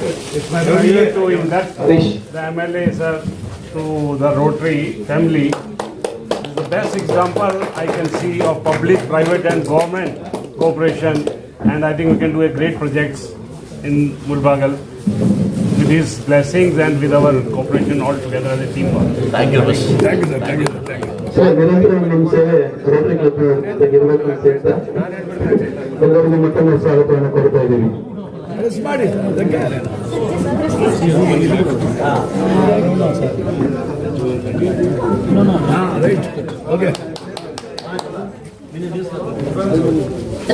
It's my pleasure to induct Harish the MLA sir to the Rotary family. This is the best example I can see of public, private and government cooperation and I think we can do a great projects in Mulbagal with his blessings and with our cooperation all together as a teamwork. Thank you bus sir ನಿರಂತರ ನಿಮ್ಮ ಸೇವೆ Rotary club ಇರಬೇಕು ಅಂತ ಹೇಳ್ತಾ ಎಲ್ಲರಿಗೂ ಮತ್ತೊಮ್ಮೆ ಸ್ವಾಗತವನ್ನು ಕೊಡ್ತಾ ಇದ್ದೀವಿ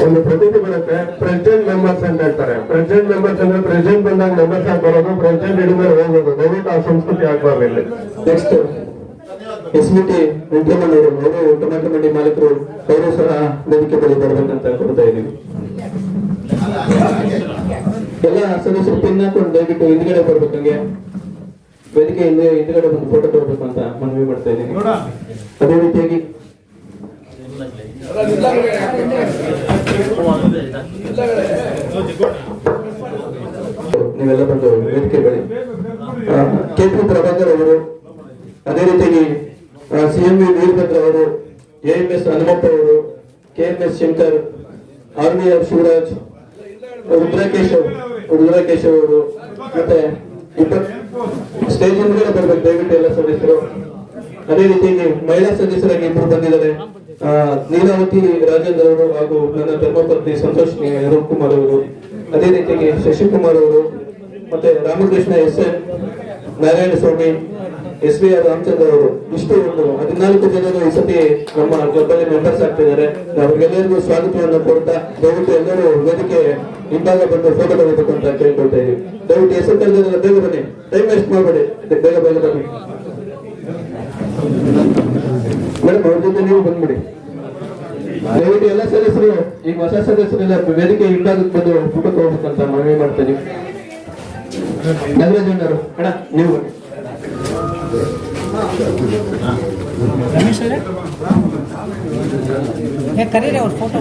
ಒಂದು ಪ್ರತಿನಿಧಿ ಬರುತ್ತೆ. ಪ್ರೆಸಿಡೆಂಟ್ ಮೆಂಬರ್ಸ್ ಅಂತ ಹೇಳ್ತಾರೆ. ಪ್ರೆಸಿಡೆಂಟ್ ಮೆಂಬರ್ಸ್ ಅಂದ್ರೆ ಪ್ರೆಸಿಡೆಂಟ್ ಬಂದಾಗ ಮೆಂಬರ್ಸ್ ಆಗಿ ಬರೋದು ಪ್ರೆಸಿಡೆಂಟ್ ಹಿಡಿದ್ರೆ ಹೋಗೋದು ದಯವಿಟ್ಟು ಆ ಸಂಸ್ಕೃತಿ ಆಗ್ಬಾರ್ದು ಇಲ್ಲಿ. ನೆಕ್ಸ್ಟ್ ಎಸ್ ಬಿ ಟಿ ವೆಂಕಟಮ್ಮನವರು ಅವರು ಮಂಡಿ ಮಾಲೀಕರು ಅವರು ಸಹ ವೇದಿಕೆ ಬಳಿ ಬರ್ಬೇಕಂತ ಕೊಡ್ತಾ ಇದ್ದೀವಿ. ಎಲ್ಲ ಹಸಿರು ಪಿನ್ ಹಾಕೊಂಡು ದಯವಿಟ್ಟು ಹಿಂದ್ಗಡೆ ಬರ್ಬೇಕಂಗೆ ವೇದಿಕೆ ಹಿಂದೆ ಹಿಂದ್ಗಡೆ ಬಂದು ಫೋಟೋ ತಗೋಬೇಕು ಅಂತ ಮನವಿ ಮಾಡ್ತಾ ಇದ್ದೀನಿ. ಅದೇ ರೀತಿಯಾಗಿ ನೀವೆಲ್ಲ ಬಂದು ವೇದಿಕೆ ಬಳಿ. ಕೆ ಪಿ ಪ್ರಭಾಕರ್ ಅವರು ಅದೇ ರೀತಿಯಾಗಿ ಸಿ ಎಂ ವಿ ವೀರಭದ್ರ ಅವರು ಎ ಎಂ ಎಸ್ ಹನುಮಪ್ಪ ಅವರು K M S Shankar R V R Shivaraj Rudrakesh Rudrakeshav ಅವರು ಮತ್ತೆ ಸ್ಟೇಜ್ ಹಿಂದ್ಗಡೆ ಬರ್ಬೇಕು, ದಯವಿಟ್ಟು ಎಲ್ಲ ಸದಸ್ಯರು. ಅದೇ ರೀತಿಯಾಗಿ ಮಹಿಳಾ ಸದಸ್ಯರಾಗಿ ಇಬ್ಬರು ಬಂದಿದ್ದಾರೆ. ನೀಲಾವತಿ ರಾಜೇಂದ್ರ ಅವರು ಹಾಗೂ ನನ್ನ ಧರ್ಮಪತ್ನಿ ಸಂತೋಷ್ ಕುಮಾರ್ ಅವರು. ಅದೇ ರೀತಿಯಾಗಿ ಶಶಿಕುಮಾರ್ ಅವರು, ಮತ್ತೆ Ramakrishna S N Narayana Swamy S B R Ramachandra ಅವರು ಇಷ್ಟು ಒಂದು ಹದಿನಾಲ್ಕು ಜನರು ಈ ಸತಿ ನಮ್ಮ ಕ್ಲಬ್ ಮೆಂಬರ್ಸ್ ಆಗ್ತಿದ್ದಾರೆ. ಅವ್ರಿಗೆಲ್ಲರಿಗೂ ಸ್ವಾಗತವನ್ನು ಕೊಡ್ತಾ ದಯವಿಟ್ಟು ಎಲ್ಲರೂ ವೇದಿಕೆ ಹಿಂಭಾಗ ಬಂದು ಫೋಟೋ ತಗೋಬೇಕು ಅಂತ ಕೇಳ್ಕೊಳ್ತಾ ಇದೀವಿ ದಯವಿಟ್ಟು ಹೆಸರು ಜನರ ಬೇಗ ಬನ್ನಿ. ಟೈಮ್ ವೇಸ್ಟ್ ಮಾಡಬೇಡಿ. ಬೇಗ ಬೇಗ ಬನ್ನಿ. ಮೇಡಮ್ ಅವ್ರ ಜೊತೆ ನೀವು ಬಂದ್ಬಿಡಿ. ದಯವಿಟ್ಟು ಎಲ್ಲ ಸದಸ್ಯರು ಈಗ ಹೊಸ ಸದಸ್ಯರೆಲ್ಲ ವೇದಿಕೆ ಹಿಂಭಾಗಕ್ಕೆ ಬಂದು ಫೋಟೋ ತಗೋಬೇಕಂತ ಮನವಿ ಮಾಡ್ತಾ ಇದೀವಿ ನಗರಾಜ್ ಅಣ್ಣರು ಅಣ್ಣ, ನೀವು ಬನ್ನಿ. ये कर ही रहे और फोटो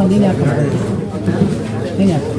नहीं आता नहीं आता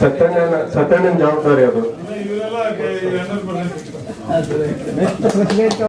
ಸತ್ಯನಾರಾಯಣ ಸತ್ಯನಾರಾಯಣ ಜವಾಬ್ದಾರಿ ಅದು.